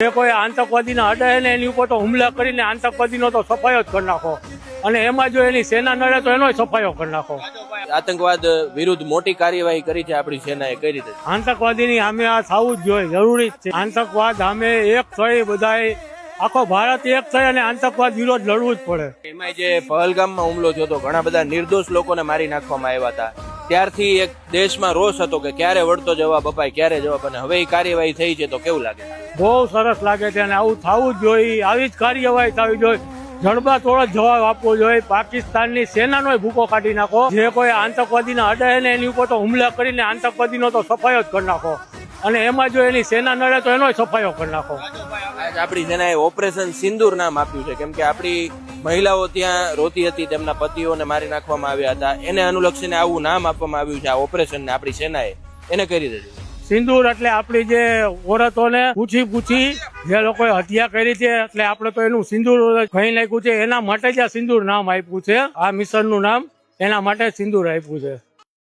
જે કોઈ આતંકવાદીને અડે ને એની ઉપર તો હુમલા કરીને આતંકવાદીનો તો સફાયો જ કરી નાખો. અને એમાં જો એની સેના નડે તો એનો સફાયો કરી નાખો. આતંકવાદ વિરુદ્ધ મોટી કાર્યવાહી કરી છે આપણી સેનાએ કઈ રીતે? આતંકવાદીની સામે આ થવું જ જોઈએ જરૂરી જ છે. આતંકવાદ સામે એક થઈ બધાય આખો ભારત એક થઈ અને આતંકવાદ વિરોધ લડવું જ પડે. એમાં જે પહલગામમાં હુમલો થયો હતો ઘણા બધા નિર્દોષ લોકોને મારી નાખવામાં આવ્યા હતા. ત્યારથી એક દેશમાં રોષ હતો કે ક્યારે વળતો જવાબ અપાય ક્યારે જવાબ અને હવે એ કાર્યવાહી થઈ છે તો કેવું લાગે? બહુ સરસ લાગે છે અને આવું થવું જોઈએ. આવી જ કાર્યવાહી થવી જોઈએ. જડબા થોડો જવાબ આપવો જોઈએ. પાકિસ્તાનની સેનાનો ભૂકો કાઢી નાખો. જે કોઈ આતંકવાદીના અડે ને એની ઉપર તો હુમલા કરીને આતંકવાદીનો તો સફાયો જ કરી નાખો. અને એમાં જો એની સેના નડે તો એનો સફાયો કરી નાખો. આપણી સેનાએ ઓપરેશન સિંદૂર નામ આપ્યું છે. કેમ કે આપણી મહિલાઓ ત્યાં રોતી હતી, તેમના પતિઓને મારી નાખવામાં આવ્યા હતા. એને અનુલક્ષીને આવું નામ આપવામાં આવ્યું છે, આ ઓપરેશનને આપણી સેનાએ. એને કરી દીધું સિંદૂર એટલે આપણી જે ઓરતોને પૂછી પૂછી જે લોકોએ હત્યા કરી છે, એટલે આપણે તો એનું સિંદૂર ખાઈ નાખ્યું છે. એના માટે જ આ સિંદૂર નામ આપ્યું છે. આ મિશનનું નામ એના માટે સિંદૂર આપ્યું છે.